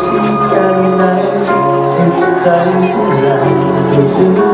時間ない絶来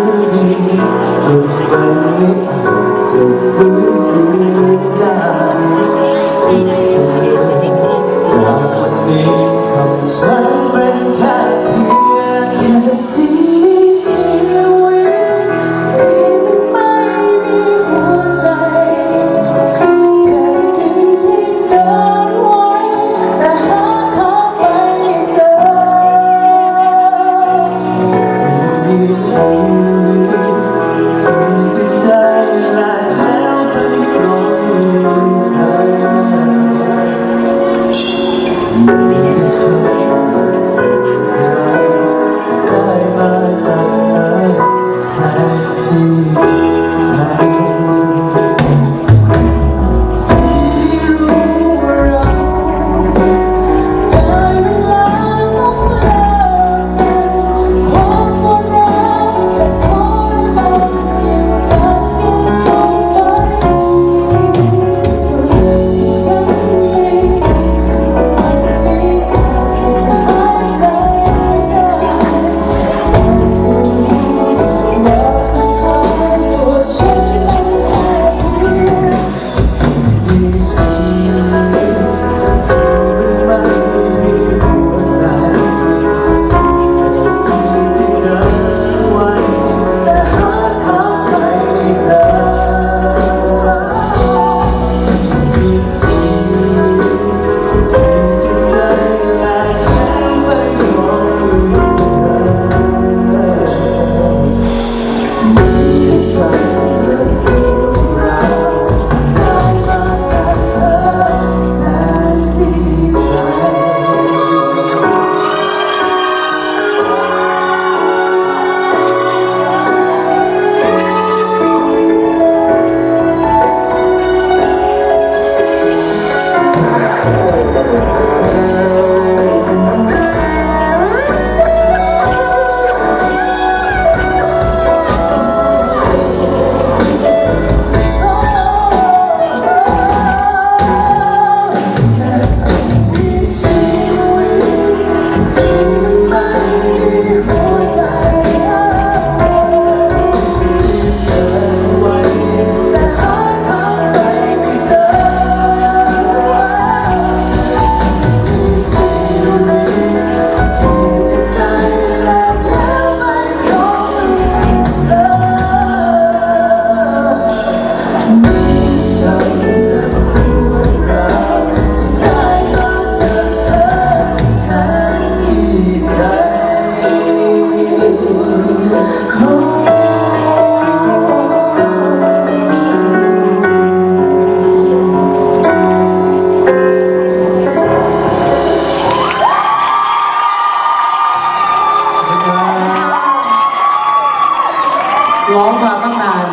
องมาตั้งนาน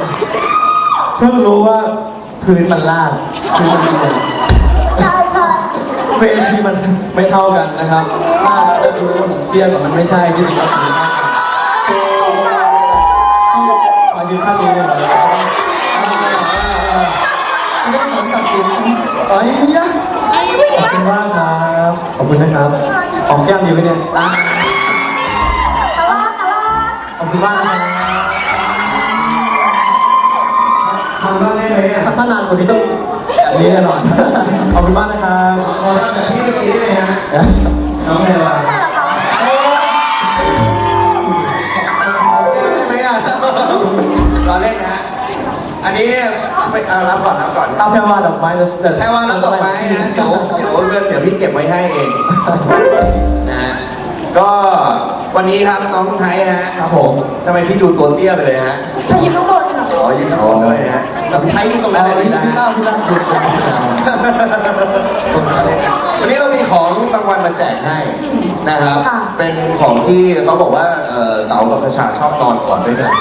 เพิ่งรู้ว่าพื้นมันลาดพื้นมันเป็นใช่ใช่เวทีมันไม่เท่ากันนะครับถ้าจะรู้ว่าผมเตี้ยกว่ามันไม่ใช่ที่จริงแล้วสูงมากมายืนข้างนี้เลยเหรอไม่ได้สอนตัดสินเอ้ยขอบคุณมากครับ ขอบคุณนะครับหอมแก้มดีไหมเนี่ยอะตลอดตลอดขอบคุณมาก ได้ไหมอะถ้านานกว่านี้ต้องแบบนี้แน่นอนขอบคุณมากนะครับขอรับแบบที่เมื่อกี้ได้ไหมฮะน้องแพรวาแต่ละตลอดได้ไหมอะรอเล่นนะฮะอันนี้เนี่ยไปเอารับก่อนรับก่อนเอาแพรวาดอกไม้แต่แค่ว่ารับดอกไม้นะเดี๋ยวเดี๋ยวเงินเดี๋ยวพี่เก็บไว้ให้เองนะฮะก็วันนี้ครับน้องไทยฮะครับผมทำไมพี่ดูตัวเตี้ยไปเลยฮะพายุลูกโดนกันหน่อย อ๋อยืนขอด้วยนะฮะแต่ไทยตรงนั้นเลยพี่นะพี่ฮะเล่าพี่เล่าดูตรงนี้นะตรงนั้นเลยวันนี้เรามีของรางวัลมาแจกให้นะครับ เป็นของที่เขาบอกว่าเอ่อเต๋ากับประชาชอบนอนก่อนด้วยกัน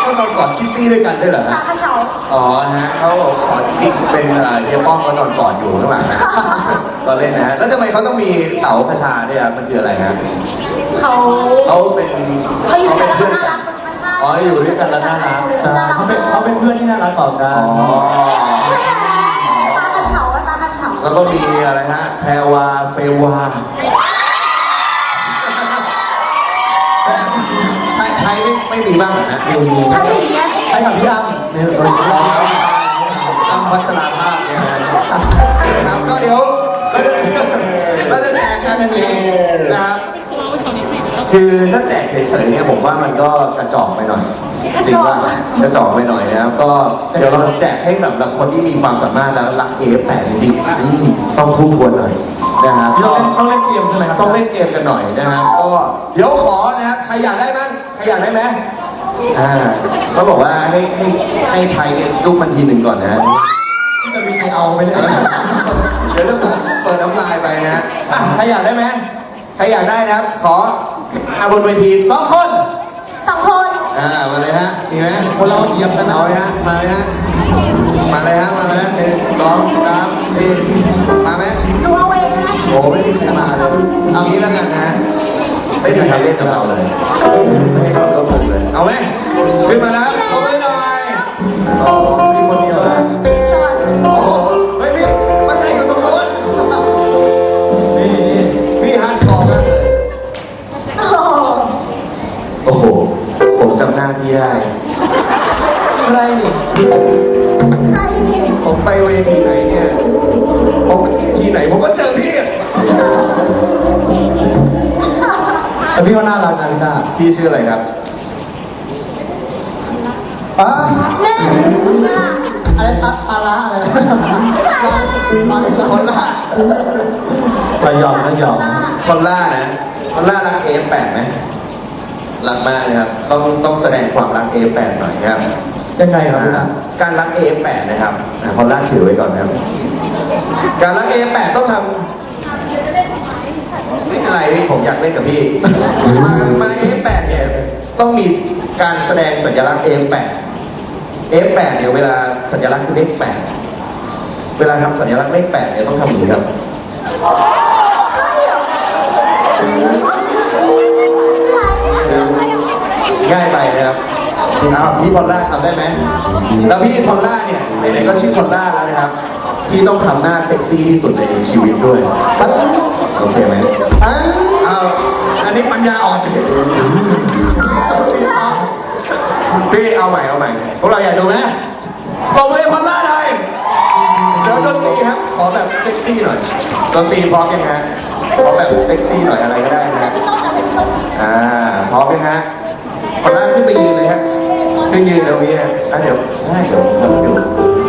เขานอนก่อนคิตตี้ด้วยกันด้วยเหรอตาฮะกระเช้าอ๋อฮะเขาบอกขอจริงเป็นเอ่อเฮียป้องก็นอนกอดอยู่ข้างหลังนะตอนเล่นนะฮะแล้วทำไมเขาต้องมีเต๋าประชาด้วยอะมันคืออะไรฮะ เขาเขาเป็นเขาอยู่เขาชั้เป็นนเพื่อนน่ากัรันกเป็นธรรมชาติอ๋ออยู่ด้วยกันแล้วน่ารักใช่เขาเป็นเขาเป็นเพื่อนที่น่ารักต่อกัอ๋นอตากระเช้าอะตากระเช้าแล้วก็มีอะไรฮะแพรวาเฟวาไทยไทยไม่ไม่มีบ้างเหรอฮะมีมีถ้ามีอย่างเงี้ยให้กับพี่อ้ำเนี่ยเออตามพัชราภาพเนี่ยนะครับก็เดี๋ยวเราจะเราจะแจกกันอันนี้นะครับ คือถ้าแจกเฉยๆเนี่ยผมว่ามันก็กระจอกไปหน่อยจริงว่ากระจอกไปหน่อยนะครับก็เดี๋ยวเราแจกให้แบบคนที่มีความสามารถแล้วรักเอฟแปดจริงๆต้องคู่ควรหน่อยนะครับพี่ต้องเล่นต้องเล่นเกมใช่ไหมครับต้องเล่นเกมกันหน่อยนะครับก็เดี๋ยวขอนะครับใครอยากได้บ้างใครอยากได้ไหมอ่าเขาบอกว่าให้ให้ให้ไทยเนี่ยจุ๊บมันทีหนึ่งก่อนนะจะมีใครเอาไปเนี่ยเดี๋ยวจะเปิดเปิดน้ำลายไปนะอะใครอยากได้ไหมใครอยากได้นะครับ ขอ มาบนเวทีสองคนสองคนอ่ามาเลยฮะมีไหมคนเราเหยียบกันนะเอาไหมฮะมาไหมฮะมาเลยฮะมาเลยฮะหนึ่งสองสามสี่มาไหมหนูเอาเองนะโอ้ไม่มีใครมาเลยเอางี้แล้วกันนะไม่มีใครเล่นกับเราเลยไม่ให้ความร่วมมือเลย ผมไปเวทีไหนเนี่ยผมทีไหนผมก็เจอพี่อะแต่พี่ว่าน่ารักนะพี่ต้าพี่ชื่ออะไรครับอะแม่น่ะอะไรตาปลาร้าอะไรนะคนล่าระยองระยองคนล่านะคนล่ารักเอฟแปดไหมรักมากเลยครับ ต้องต้องแสดงความรักเอฟแปดหน่อยนะครับ ยังไงครับพี่ต้าการรักเอฟแปดนะครับอะคนล่าถือไว้ก่อนนะครับ การรักเอฟแปดต้องทำไม่เป็นไรพี่ผมอยากเล่นกับพี่ มามาเอฟแปดเนี่ยต้องมีการแสดงสัญลักษณ์เอฟแปด F8 เนี่ยเวลาสัญลักษณ์คือเลข8เวลาทำสัญลักษณ์เลข8เนี่ยต้องทำอย่างนี้ครับใช่เหรอง่ายไปนะครับ เอาพี่พอลล่าทำได้ไหมแล้วพี่พอลล่าเนี่ยไหนๆก็ชื่อพอลล่าแล้วนะครับ พี่ต้องทำหน้าเซ็กซี่ที่สุดในชีวิตด้วยโอเคไหมอะเอาอันนี้ปัญญาอ่อนพี่พี่เอาใหม่เอาใหม่พวกเราอยากดูไหมตบมือให้พอลล่าหน่อยเดี๋ยวดนตรีครับขอแบบเซ็กซี่หน่อยดนตรีพร้อมยังฮะขอแบบเซ็กซี่หน่อยอะไรก็ได้นะฮะพี่ต้องทำให้สุดอ่าพร้อมไหมฮะคนแรกขึ้นไปยืนเลยฮะ ขึ้นยืนตรงนี้ฮะอะเดี๋ยวได้เดี๋ยวเดี๋ยว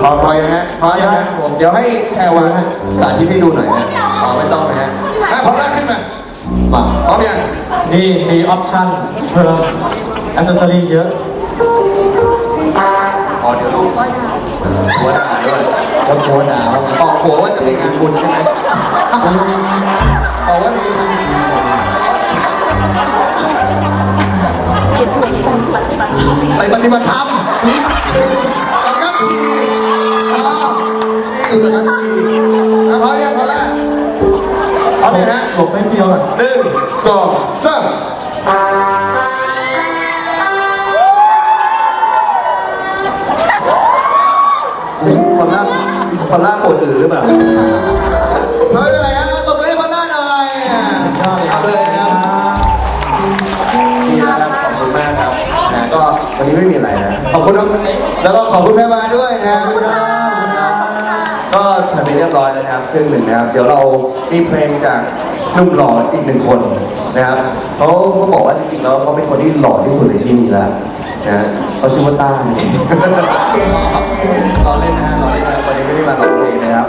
พร้อมพร้อมยังฮะพร้อมยังฮะเดี๋ยวให้แพรวาสาธิตให้ดูหน่อยฮะพร้อมไม่ต้องนะฮะอะพร้อมแล้วขึ้นมามาพร้อมยังนี่มีออปชั่นเพิ่มอ c เซสซอรี่เยอะอ๋อเดี๋ยวลูกหัวด่าด้วยแล้วโคดาบอกหัวว่าจะไปงานบุญใช่ไหมบอกว่ามีงาน ไปปฏิบัติธรรมตอนครับทีนี่อยู่ตอนครับทีอะพอยังพอแล้วพร้อมยังฮะหลบไม่เดียวหนึ่งสองสามคนล่าคนล่าปวดอือหรือเปล่าไม่เป็นไรฮะ วันนี้ไม่มีอะไรนะ ขอบคุณน้องแล้วก็ขอบคุณแม่มาด้วยนะก็ทำไปเรียบร้อยแล้วนะครับเครื่งหนึ่งนะครับ เดี๋ยวเรามีเพลงจากหนุ่มหล่ออีกหนึ่งคนนะครับเขาเขาบอกว่าจริงๆแล้วเขาเป็นคนที่หล่อที่สุดในที่นี้แล้วนะเขาชื่อว่าต้าเราเล่นนะฮะเราเล่นนะวันนี้ไม่ได้มาร้องเพลงนะครับ